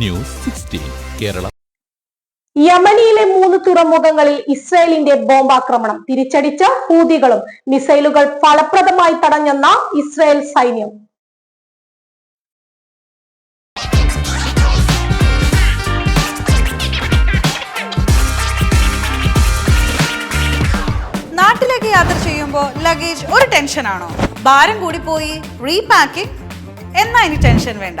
News sixteen Kerala. യമനിയിലെ മൂന്ന് തുറമുഖങ്ങളിൽ ഇസ്രായേലിന്റെ ബോംബാക്രമണം. തിരിച്ചടിച്ച ഹൂതികളും മിസൈലുകൾ ഫലപ്രദമായി തടഞ്ഞെന്ന ഇസ്രായേൽ സൈന്യം. നാട്ടിലേക്ക് യാത്ര ചെയ്യുമ്പോൾ ലഗേജ് ഒരു ടെൻഷനാണോ ഭാരം കൂടി പോയി റീപാക്കിംഗ് എന്നാ ഇനി ടെൻഷൻ വേണ്ട.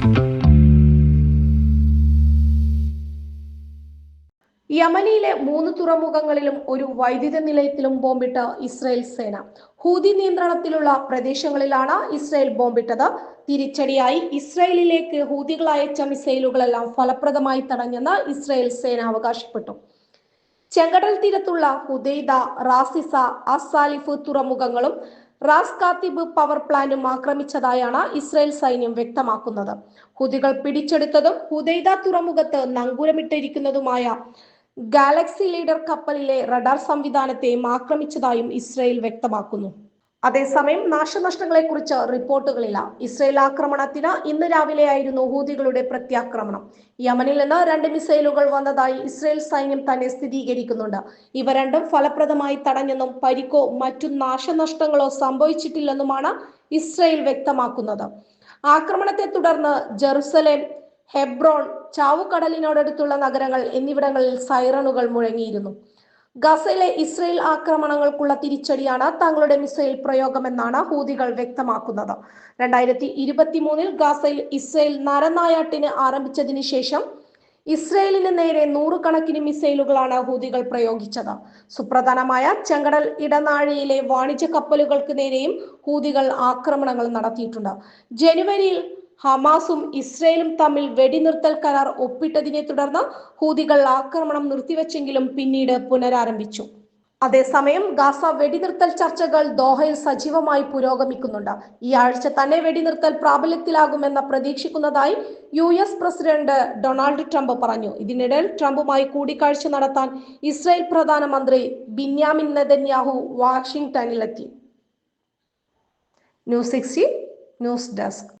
യമനിയിലെ മൂന്ന് തുറമുഖങ്ങളിലും ഒരു വൈദ്യുത നിലയത്തിലും ബോംബിട്ട് ഇസ്രായേൽ സേന. ഹൂതി നിയന്ത്രണത്തിലുള്ള പ്രദേശങ്ങളിലാണ് ഇസ്രായേൽ ബോംബിട്ടത്. തിരിച്ചടിയായി ഇസ്രായേലിലേക്ക് ഹൂതികളായ അയച്ച മിസൈലുകളെല്ലാം ഫലപ്രദമായി തടഞ്ഞെന്ന് ഇസ്രായേൽ സേന അവകാശപ്പെട്ടു. ചെങ്കടൽ തീരത്തുള്ള ഹുദൈദ റാസിസ അസാലിഫ് തുറമുഖങ്ങളും റാസ് കാത്തിബ് പവർ പ്ലാന്റും ആക്രമിച്ചതായാണ് ഇസ്രായേൽ സൈന്യം വ്യക്തമാക്കുന്നത്. ഹുതികൾ പിടിച്ചെടുത്തതും ഹുദൈദ തുറമുഖത്ത് നങ്കൂരമിട്ടിരിക്കുന്നതുമായ ഗാലക്സി ലീഡർ കപ്പലിലെ റഡാർ സംവിധാനത്തെയും ആക്രമിച്ചതായും ഇസ്രയേൽ വ്യക്തമാക്കുന്നു. അതേസമയം നാശനഷ്ടങ്ങളെ കുറിച്ച് റിപ്പോർട്ടുകളില്ല. ഇസ്രയേൽ ആക്രമണത്തിന് ഇന്ന് രാവിലെയായിരുന്നു ഹൂതികളുടെ പ്രത്യാക്രമണം. യമനിൽ നിന്ന് രണ്ട് മിസൈലുകൾ വന്നതായി ഇസ്രയേൽ സൈന്യം തന്നെ സ്ഥിരീകരിക്കുന്നുണ്ട്. ഇവ രണ്ടും ഫലപ്രദമായി തടഞ്ഞെന്നും പരിക്കോ മറ്റു നാശനഷ്ടങ്ങളോ സംഭവിച്ചിട്ടില്ലെന്നുമാണ് ഇസ്രയേൽ വ്യക്തമാക്കുന്നത്. ആക്രമണത്തെ തുടർന്ന് ജെറുസലേം ഹെബ്രോൺ ചാവുകടലിനോടടുത്തുള്ള നഗരങ്ങൾ എന്നിവിടങ്ങളിൽ സൈറണുകൾ മുഴങ്ങിയിരുന്നു. ഗസയിലെ ഇസ്രയേൽ ആക്രമണങ്ങൾക്കുള്ള തിരിച്ചടിയാണ് തങ്ങളുടെ മിസൈൽ പ്രയോഗമെന്നാണ് ഹൂതികൾ വ്യക്തമാക്കുന്നത്. രണ്ടായിരത്തി ഇരുപത്തി മൂന്നിൽ ഗസയിൽ ഇസ്രയേൽ നരനായാട്ടിന് ആരംഭിച്ചതിന് ശേഷം ഇസ്രയേലിന് നേരെ നൂറുകണക്കിന് മിസൈലുകളാണ് ഹൂതികൾ പ്രയോഗിച്ചത്. സുപ്രധാനമായ ചെങ്കടൽ ഇടനാഴിയിലെ വാണിജ്യ കപ്പലുകൾക്ക് നേരെയും ഹൂതികൾ ആക്രമണങ്ങൾ നടത്തിയിട്ടുണ്ട്. ജനുവരിയിൽ ഹമാസും ഇസ്രയേലും തമ്മിൽ വെടിനിർത്തൽ കരാർ ഒപ്പിട്ടതിനെ തുടർന്ന് ഹൂതികൾ ആക്രമണം നിർത്തിവെച്ചെങ്കിലും പിന്നീട് പുനരാരംഭിച്ചു. അതേസമയം ഗാസ വെടിനിർത്തൽ ചർച്ചകൾ ദോഹയിൽ സജീവമായി പുരോഗമിക്കുന്നുണ്ട്. ഈ ആഴ്ച തന്നെ വെടിനിർത്തൽ പ്രാബല്യത്തിലാകുമെന്ന് പ്രതീക്ഷിക്കുന്നതായി U S president Donald Trump പറഞ്ഞു. ഇതിനിടയിൽ ട്രംപുമായി കൂടിക്കാഴ്ച നടത്താൻ ഇസ്രായേൽ പ്രധാനമന്ത്രി Binyamin Netanyahu വാഷിംഗ്ടണിലെത്തി. News sixty news desk.